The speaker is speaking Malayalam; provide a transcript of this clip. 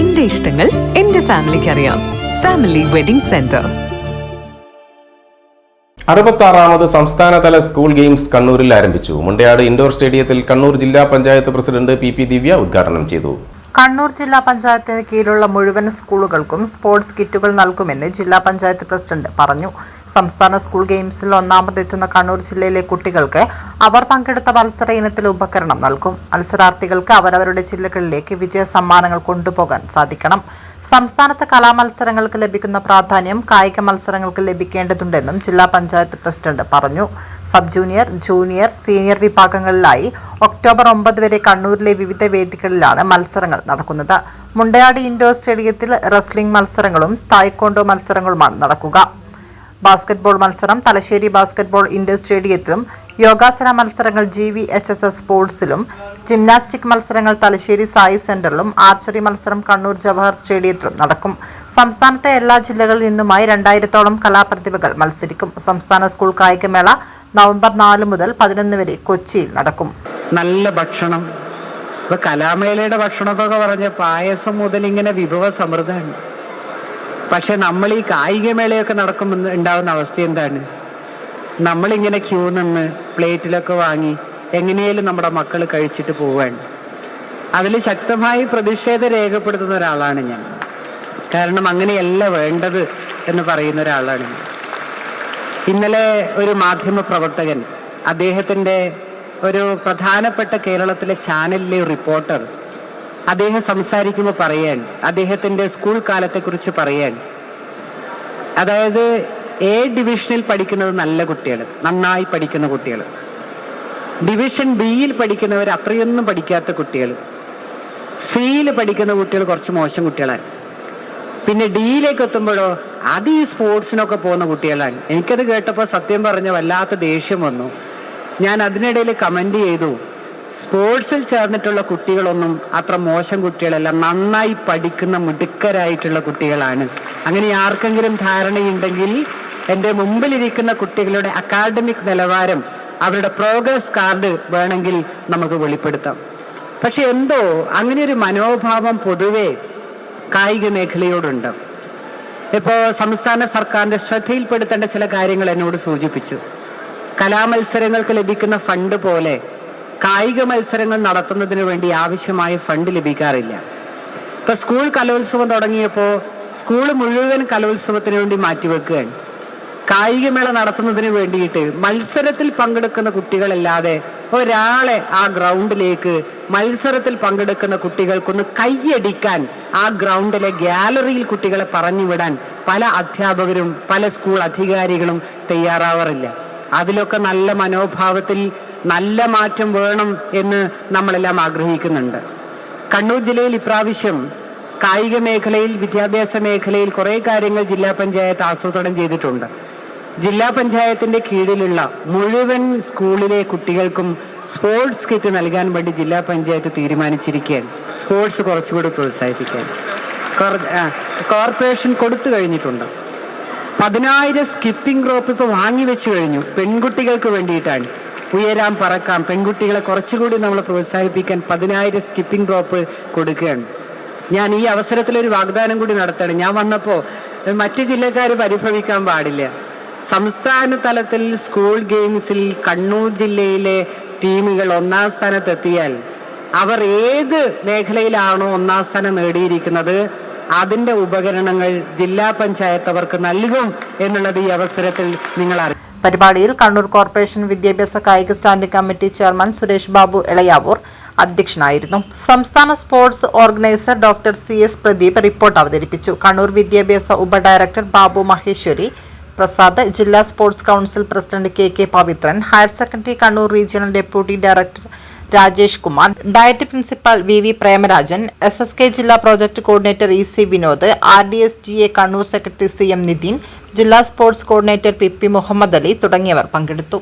എന്റെ ഇഷ്ടങ്ങൾ എന്റെ ഫാമിലിക്ക് അറിയാം. ഫാമിലി വെഡിംഗ് സെന്റർ അറുപത്താറാമത് സംസ്ഥാനതല സ്കൂൾ ഗെയിംസ് കണ്ണൂരിൽ ആരംഭിച്ചു. മുണ്ടയാട് ഇൻഡോർ സ്റ്റേഡിയത്തിൽ കണ്ണൂർ ജില്ലാ panchayat president P P Divya ഉദ്ഘാടനം ചെയ്തു. കണ്ണൂർ ജില്ലാ പഞ്ചായത്തിന് കീഴിലുള്ള മുഴുവൻ സ്കൂളുകൾക്കും സ്പോർട്സ് കിറ്റുകൾ നൽകുമെന്ന് ജില്ലാ പഞ്ചായത്ത് പ്രസിഡന്റ് പറഞ്ഞു. സംസ്ഥാന സ്കൂൾ ഗെയിംസിൽ ഒന്നാമതെത്തുന്ന കണ്ണൂർ ജില്ലയിലെ കുട്ടികൾക്ക് അവർ പങ്കെടുത്ത മത്സര ഇനത്തിൽ ഉപകരണം നൽകും. മത്സരാർത്ഥികൾക്ക് അവരവരുടെ ജില്ലകളിലേക്ക് വിജയ സമ്മാനങ്ങൾ കൊണ്ടുപോകാൻ സാധിക്കണം. സംസ്ഥാനത്ത് കലാമത്സരങ്ങൾക്ക് ലഭിക്കുന്ന പ്രാധാന്യം കായിക മത്സരങ്ങൾക്ക് ലഭിക്കേണ്ടതുണ്ടെന്നും ജില്ലാ പഞ്ചായത്ത് പ്രസിഡന്റ് പറഞ്ഞു. സബ് ജൂനിയർ ജൂനിയർ സീനിയർ വിഭാഗങ്ങളിലായി ഒക്ടോബർ ഒമ്പത് വരെ കണ്ണൂരിലെ വിവിധ വേദികളിലാണ് മത്സരങ്ങൾ നടക്കുന്നത്. മുണ്ടയാട് ഇൻഡോർ സ്റ്റേഡിയത്തിൽ റെസ്ലിംഗ് മത്സരങ്ങളും തായ്ക്കൊണ്ടോ മത്സരങ്ങളുമാണ് നടക്കുക. ബാസ്കറ്റ്ബോൾ മത്സരം തലശ്ശേരി ബാസ്കറ്റ്ബോൾ ഇൻഡോർ സ്റ്റേഡിയത്തിലും യോഗാസന മത്സരങ്ങൾ G V H S S സ്പോർട്സിലും gymnastic മത്സരങ്ങൾ തലശ്ശേരി സായി സെന്ററിലും ആർച്ചറി മത്സരം കണ്ണൂർ ജവഹർ സ്റ്റേഡിയത്തിലും നടക്കും. സംസ്ഥാനത്തെ എല്ലാ ജില്ലകളിൽ നിന്നുമായി രണ്ടായിരത്തോളം കലാപ്രതിഭകൾ മത്സരിക്കും. സംസ്ഥാന സ്കൂൾ കായികമേള നവംബർ നാല് മുതൽ പതിനൊന്ന് വരെ കൊച്ചിയിൽ നടക്കും. നല്ല ഭക്ഷണം. ഇപ്പൊ കലാമേളയുടെ ഭക്ഷണത്തൊക്കെ പറഞ്ഞ പായസം മുതൽ ഇങ്ങനെ വിഭവ സമൃദ്ധമാണ്. പക്ഷെ നമ്മൾ ഈ കായികമേളയൊക്കെ നടക്കുമ്പോൾ ഉണ്ടാവുന്ന അവസ്ഥ എന്താണ്? നമ്മളിങ്ങനെ ക്യൂ നിന്ന് പ്ലേറ്റിലൊക്കെ വാങ്ങി എങ്ങനെയും നമ്മുടെ മക്കൾ കഴിച്ചിട്ട് പോവാണ് അതിൽ ശക്തമായി പ്രതിഷേധം രേഖപ്പെടുത്തുന്ന ഒരാളാണ് ഞാൻ. കാരണം അങ്ങനെയല്ല വേണ്ടത് എന്ന് പറയുന്ന ഒരാളാണ് ഇന്നലെ ഒരു മാധ്യമ പ്രവർത്തകൻ അദ്ദേഹത്തിന്റെ ഒരു പ്രധാനപ്പെട്ട കേരളത്തിലെ ചാനലിലെ റിപ്പോർട്ടർ അദ്ദേഹം സംസാരിക്കുമ്പോൾ പറയാൻ അദ്ദേഹത്തിന്റെ സ്കൂൾ കാലത്തെക്കുറിച്ച് പറയാൻ അതായത് എ ഡിവിഷനിൽ പഠിക്കുന്നത് നല്ല കുട്ടികൾ നന്നായി പഠിക്കുന്ന കുട്ടികൾ ഡിവിഷൻ ബിയിൽ പഠിക്കുന്നവർ അത്രയൊന്നും പഠിക്കാത്ത കുട്ടികൾ സിയിൽ പഠിക്കുന്ന കുട്ടികൾ കുറച്ച് മോശം കുട്ടികളാണ്. പിന്നെ ഡിയിലേക്ക് എത്തുമ്പോഴോ അത് ഈ സ്പോർട്സിനൊക്കെ പോകുന്ന കുട്ടികളാണ്. എനിക്കത് കേട്ടപ്പോൾ സത്യം പറഞ്ഞ വല്ലാത്ത ദേഷ്യം വന്നു. ഞാൻ അതിനിടയിൽ കമന്റ് ചെയ്തു. സ്പോർട്സിൽ ചേർന്നിട്ടുള്ള കുട്ടികളൊന്നും അത്ര മോശം കുട്ടികളല്ല. നന്നായി പഠിക്കുന്ന മിടുക്കരായിട്ടുള്ള കുട്ടികളാണ്. അങ്ങനെ ആർക്കെങ്കിലും ധാരണയുണ്ടെങ്കിൽ എന്റെ മുമ്പിലിരിക്കുന്ന കുട്ടികളുടെ അക്കാഡമിക് നിലവാരം അവരുടെ പ്രോഗ്രസ് കാർഡ് വേണമെങ്കിൽ നമുക്ക് വെളിപ്പെടുത്താം. പക്ഷെ എന്തോ അങ്ങനെ ഒരു മനോഭാവം പൊതുവെ കായിക മേഖലയോടുണ്ട്. ഇപ്പോൾ സംസ്ഥാന സർക്കാരിന്റെ ശ്രദ്ധയിൽപ്പെടുത്തേണ്ട ചില കാര്യങ്ങൾ എന്നോട് സൂചിപ്പിച്ചു. കലാമത്സരങ്ങൾക്ക് ലഭിക്കുന്ന ഫണ്ട് പോലെ കായിക മത്സരങ്ങൾ നടത്തുന്നതിന് വേണ്ടി ആവശ്യമായ ഫണ്ട് ലഭിക്കാറില്ല. ഇപ്പൊ സ്കൂൾ കലോത്സവം തുടങ്ങിയപ്പോൾ സ്കൂൾ മുഴുവൻ കലോത്സവത്തിന് വേണ്ടി മാറ്റിവെക്കുകയാണ്. കായികമേള നടത്തുന്നതിന് വേണ്ടിയിട്ട് മത്സരത്തിൽ പങ്കെടുക്കുന്ന കുട്ടികളല്ലാതെ ഒരാളെ ആ ഗ്രൗണ്ടിലേക്ക് മത്സരത്തിൽ പങ്കെടുക്കുന്ന കുട്ടികൾക്കൊന്ന് കൈയടിക്കാൻ ആ ഗ്രൗണ്ടിലെ ഗാലറിയിൽ കുട്ടികളെ പറഞ്ഞുവിടാൻ പല അധ്യാപകരും പല സ്കൂൾ അധികാരികളും തയ്യാറാവാറില്ല. അതിലൊക്കെ നല്ല മനോഭാവത്തിൽ നല്ല മാറ്റം വേണം എന്ന് നമ്മളെല്ലാം ആഗ്രഹിക്കുന്നുണ്ട്. കണ്ണൂർ ജില്ലയിൽ ഇപ്രാവശ്യം കായിക മേഖലയിൽ വിദ്യാഭ്യാസ മേഖലയിൽ കുറെ കാര്യങ്ങൾ ജില്ലാ പഞ്ചായത്ത് ആസൂത്രണം ചെയ്തിട്ടുണ്ട്. ജില്ലാ പഞ്ചായത്തിന്റെ കീഴിലുള്ള മുഴുവൻ സ്കൂളിലെ കുട്ടികൾക്കും സ്പോർട്സ് കിറ്റ് നൽകാൻ വേണ്ടി ജില്ലാ പഞ്ചായത്ത് തീരുമാനിച്ചിരിക്കുകയാണ്. സ്പോർട്സ് കുറച്ചുകൂടി പ്രോത്സാഹിപ്പിക്കാൻ. കോർ- കോർപ്പറേഷൻ കൊടുത്തു കഴിഞ്ഞിട്ടുണ്ട്. പതിനായിരം സ്കിപ്പിംഗ് റോപ്പ് ഇപ്പൊ വാങ്ങി വെച്ചു കഴിഞ്ഞു. പെൺകുട്ടികൾക്ക് വേണ്ടിയിട്ടാണ്. ഉയരാൻ പറക്കാം. പെൺകുട്ടികളെ കുറച്ചുകൂടി നമ്മൾ പ്രോത്സാഹിപ്പിക്കാൻ പതിനായിരം സ്കിപ്പിംഗ് റോപ്പ് കൊടുക്കുകയാണ്. ഞാൻ ഈ അവസരത്തിൽ ഒരു വാഗ്ദാനം കൂടി നടത്തണം. ഞാൻ വന്നപ്പോ മറ്റു ജില്ലക്കാർ പരിഭവിക്കാൻ പാടില്ല. സംസ്ഥാന തലത്തിൽ സ്കൂൾ ഗെയിംസിൽ കണ്ണൂർ ജില്ലയിലെ ടീമുകൾ ഒന്നാം സ്ഥാനത്തെത്തിയാൽ അവർ ഏത് മേഖലയിലാണോ ഒന്നാം സ്ഥാനം നേടിയിരിക്കുന്നത്? അതിന്റെ ഉപകരണങ്ങൾ ജില്ലാ പഞ്ചായത്ത് അവർക്ക് നൽകും എന്നുള്ളത് ഈ അവസരത്തിൽ നിങ്ങൾ അറിയും പരിപാടിയിൽ കണ്ണൂർ കോർപ്പറേഷൻ വിദ്യാഭ്യാസ കായിക standing committee chairman Suresh Babu Elayavoor അധ്യക്ഷനായിരുന്നു. സംസ്ഥാന sports organiser doctor C S Pradeep report അവതരിപ്പിച്ചു. കണ്ണൂർ വിദ്യാഭ്യാസ ഉപഡയറക്ടർ ബാബു മഹേശ്വരി പ്രസാദ് ജില്ലാ sports council president K K Pavithran higher secondary Kannur regional deputy director Rajesh Kumar. DIET principal V V Premarajan S S K ജില്ലാ project coordinator E C Vinod R D S G A Kannur secretary C M Nithin ജില്ലാ sports coordinator P P Muhammad Ali തുടങ്ങിയവർ പങ്കെടുത്തു.